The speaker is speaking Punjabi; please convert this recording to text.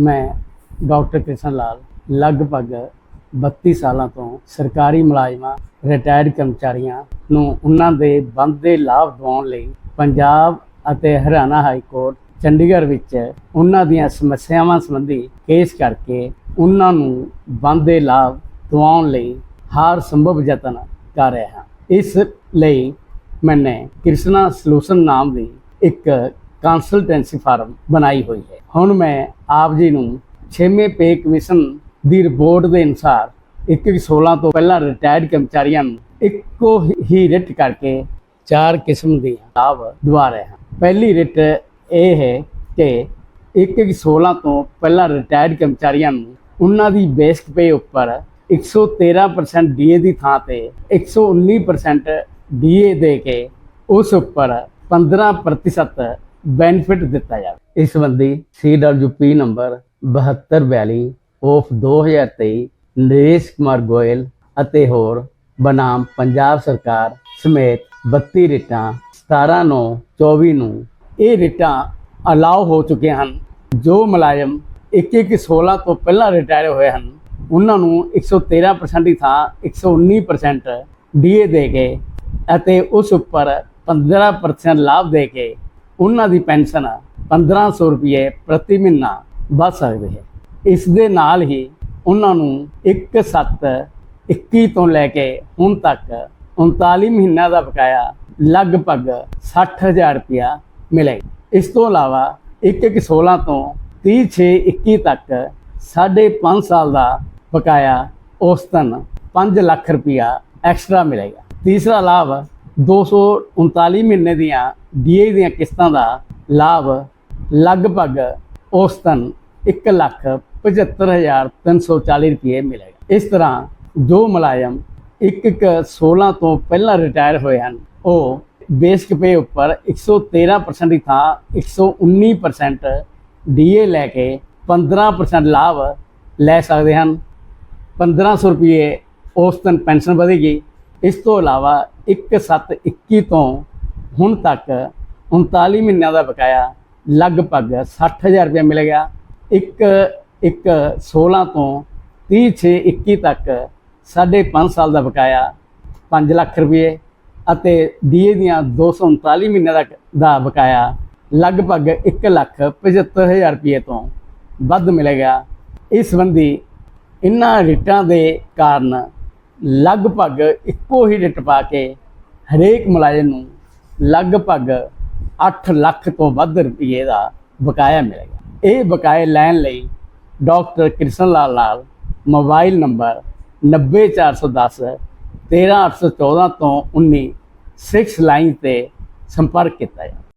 ਮੈਂ ਡਾਕਟਰ ਕ੍ਰਿਸ਼ਨ ਲਾਲ ਲਗਭਗ 32 ਸਾਲਾਂ ਤੋਂ ਸਰਕਾਰੀ ਮੁਲਾਜ਼ਮਾਂ ਰਿਟਾਇਰਡ ਕਰਮਚਾਰੀਆਂ ਨੂੰ ਉਹਨਾਂ ਦੇ ਬਣਦੇ ਲਾਭ ਦਿਵਾਉਣ ਲਈ ਪੰਜਾਬ ਅਤੇ ਹਰਿਆਣਾ ਹਾਈ ਕੋਰਟ, ਚੰਡੀਗੜ੍ਹ ਵਿੱਚ ਉਹਨਾਂ ਦੀਆਂ ਸਮੱਸਿਆਵਾਂ ਸੰਬੰਧੀ ਕੇਸ ਕਰਕੇ ਉਹਨਾਂ ਨੂੰ ਬਣਦੇ ਲਾਭ ਦਿਵਾਉਣ ਲਈ ਹਰ ਸੰਭਵ ਯਤਨ ਕਰ ਰਿਹਾ ਹਾਂ। ਇਸ ਲਈ ਮੈਨੇ ਕ੍ਰਿਸ਼ਨਾ ਸੋਲੂਸ਼ਨ ਨਾਮ ਦੀ ਇੱਕ ਕੰਸਲਟੈਂਸੀ ਫਾਰਮ ਬਣਾਈ ਹੋਈ ਹੈ। ਹੁਣ ਮੈਂ ਆਪ ਜੀ ਨੂੰ 6ਵੇਂ ਪੇ ਕਮਿਸ਼ਨ ਦੀ ਰਿਪੋਰਟ ਦੇ ਅਨੁਸਾਰ 116 ਤੋਂ ਪਹਿਲਾਂ ਰਿਟਾਇਰਡ ਕਰਮਚਾਰੀਆਂ ਨੂੰ ਇੱਕੋ ਹੀ ਰਿਟ ਕਰਕੇ ਚਾਰ ਕਿਸਮ ਦੇ ਲਾਭ ਦਵਾ ਰਹੇ ਹਾਂ। ਪਹਿਲੀ ਰਿਟ ਇਹ ਹੈ ਕਿ 116 ਤੋਂ ਪਹਿਲਾਂ ਰਿਟਾਇਰਡ ਕਰਮਚਾਰੀਆਂ ਨੂੰ ਉਹਨਾਂ ਦੀ ਬੇਸਿਕ ਪੇ ਉੱਪਰ 113% ਡੀਏ ਦੀ ਥਾਂ ਤੇ 119% ਡੀਏ ਦੇ ਕੇ ਉਸ ਉੱਪਰ 15% ਬੈਨੀਫਿਟ ਦਿੱਤਾ ਜਾਵੇ। ਇਸ ਸੰਬੰਧੀ CWP number 7242 of 2023 Naresh Kumar Goyal ਅਤੇ ਹੋਰ ਬਨਾਮ ਪੰਜਾਬ ਸਰਕਾਰ ਸਮੇਤ 32 ਰਿਟਾਂ 17 9 24 ਨੂੰ ਇਹ ਰਿਟਾਂ ਅਲਾਉ ਹੋ ਚੁੱਕੇ ਹਨ, ਜੋ ਮੁਲਾਜ਼ਮ 21 16 ਤੋਂ ਪਹਿਲਾਂ ਰਿਟਾਇਰ ਹੋਏ ਹਨ। ਉਹਨਾਂ ਨੂੰ 113% ਦੀ ਥਾਂ 119% ਡੀਏ ਦੇ ਕੇ ਅਤੇ ਉਸ ਉੱਪਰ 15% ਲਾਭ ਦੇ ਕੇ ਉਹਨਾਂ ਦੀ ਪੈਨਸ਼ਨ 1500 ਰੁਪਏ ਪ੍ਰਤੀ ਮਹੀਨਾ ਵੱਧ ਸਕਦੀ ਹੈ। ਇਸ ਦੇ ਨਾਲ ਹੀ ਉਹਨਾਂ ਨੂੰ 1 7 21 ਤੋਂ ਲੈ ਕੇ ਹੁਣ ਤੱਕ 39 ਮਹੀਨਿਆਂ ਦਾ ਬਕਾਇਆ ਲਗਭਗ 60000 ਰੁਪਇਆ ਮਿਲੇਗਾ ਇਸ ਤੋਂ ਇਲਾਵਾ 1 1 16 ਤੋਂ 30 6 21 ਤੱਕ ਸਾਢੇ 5 ਸਾਲ ਦਾ ਬਕਾਇਆ ਔਸਤਨ 5 ਲੱਖ ਰੁਪਇਆ ਐਕਸਟਰਾ ਮਿਲੇਗਾ ਤੀਸਰਾ ਲਾਭ 239 ਮਹੀਨੇ ਦੀਆਂ ਡੀਏ ਦੀਆਂ ਕਿਸ਼ਤਾਂ ਦਾ ਲਾਭ ਲਗਭਗ ਔਸਤਨ 1 ਲੱਖ 75340 ਰੁਪਏ ਮਿਲੇਗਾ ਇਸ ਤਰ੍ਹਾਂ ਜੋ ਮੁਲਾਜ਼ਮ 1 1 16 ਤੋਂ ਪਹਿਲਾਂ ਰਿਟਾਇਰ ਹੋਏ ਹਨ। ਉਹ ਬੇਸਿਕ ਪੇ ਉੱਪਰ 113% ਦੀ ਥਾਂ 119% ਡੀਏ ਲੈ ਕੇ 15% ਲਾਭ ਲੈ ਸਕਦੇ ਹਨ। 1500 ਰੁਪਏ ਔਸਤਨ ਪੈਨਸ਼ਨ ਵਧੇਗੀ। ਇਸ ਤੋਂ ਇਲਾਵਾ 1721 ਤੋਂ ਹੁਣ ਤੱਕ 39 ਮਹੀਨਿਆਂ ਦਾ ਬਕਾਇਆ ਲਗਭਗ 60000 ਰੁਪਏ ਮਿਲੇਗਾ ਇੱਕ ਇੱਕ 16 ਤੋਂ 30 6 21 ਤੱਕ ਸਾਢੇ 5 ਸਾਲ ਦਾ ਬਕਾਇਆ 5 ਲੱਖ ਰੁਪਏ ਅਤੇ ਡੀਏ ਦੀਆਂ 239 ਮਹੀਨਿਆਂ ਦਾ ਦਾ ਬਕਾਇਆ ਲਗਭਗ 1 ਲੱਖ 75000 ਰੁਪਏ ਤੋਂ ਵੱਧ ਮਿਲੇਗਾ ਇਸ ਸੰਬੰਧੀ ਇਨ੍ਹਾਂ ਰਿਟਾਂ ਦੇ ਕਾਰਨ ਲਗਭਗ ਇੱਕੋ ਹੀ ਰਿਟ ਪਾ ਕੇ ਹਰੇਕ ਮੁਲਾਜ਼ਮ ਨੂੰ ਲਗਭਗ 8 ਲੱਖ ਤੋਂ ਵੱਧ ਰੁਪਏ ਦਾ ਬਕਾਇਆ ਮਿਲੇਗਾ। ਇਹ ਬਕਾਏ ਲੈਣ ਲਈ doctor Krishan Lal Lal mobile number 90410 13814 ਤੋਂ 19 6 ਲਾਈਨ ਤੇ ਸੰਪਰਕ ਕੀਤਾ ਜਾਵੇ।